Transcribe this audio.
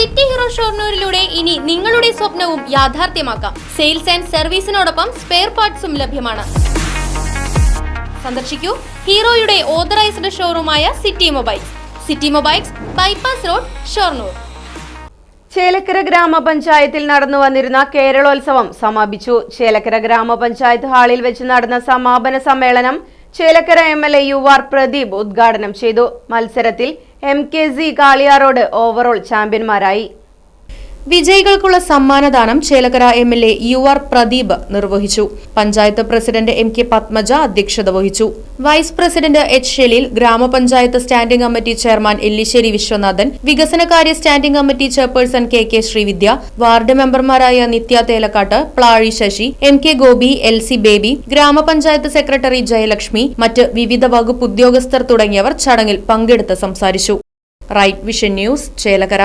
City hero ഷോർണൂരിലൂടെ ഇനി നിങ്ങളുടെ സ്വപ്നവും യാഥാർത്ഥ്യമാക്കാം. സെയിൽസ് ആൻഡ് സർവീസിനോടൊപ്പം സ്പെയർ പാർട്സും ലഭ്യമാണ്. സന്ദർശിക്കൂ ഹീറോയുടെ authorised ഷോറൂമായ city mobiles. City mobiles bypass road Shoranur. Chelakkara ഗ്രാമപഞ്ചായത്തിൽ നടന്നു വന്നിരുന്ന കേരളോത്സവം സമാപിച്ചു. ചേലക്കര ഗ്രാമപഞ്ചായത്ത് ഹാളിൽ വെച്ച് നടന്ന സമാപന സമ്മേളനം Chelakkara M L A U R Pradeep ഉദ്ഘാടനം ചെയ്തു. മത്സരത്തിൽ M K C Kaliyarode overall ചാമ്പ്യന്മാരായി. വിജയികൾക്കുള്ള സമ്മാനദാനം Chelakkara M L A U R Pradeep നിർവഹിച്ചു. Panchayat president M K Padmaja അധ്യക്ഷത വഹിച്ചു. വൈസ് പ്രസിഡന്റ് എച്ച് ഷെലീൽ ഗ്രാമപഞ്ചായത്ത് standing committee chairman Ellissery Viswanathan വികസനകാര്യ standing committee chairperson K K Sreevidya ward മെമ്പർമാരായ Nithya Thelakkattu Plazhi Sasi M K Gopi L C Baby ഗ്രാമപഞ്ചായത്ത് secretary Jayalakshmi മറ്റ് വിവിധ വകുപ്പ് ഉദ്യോഗസ്ഥർ തുടങ്ങിയവർ ചടങ്ങിൽ പങ്കെടുത്ത് സംസാരിച്ചു. Right vision news Chelakkara.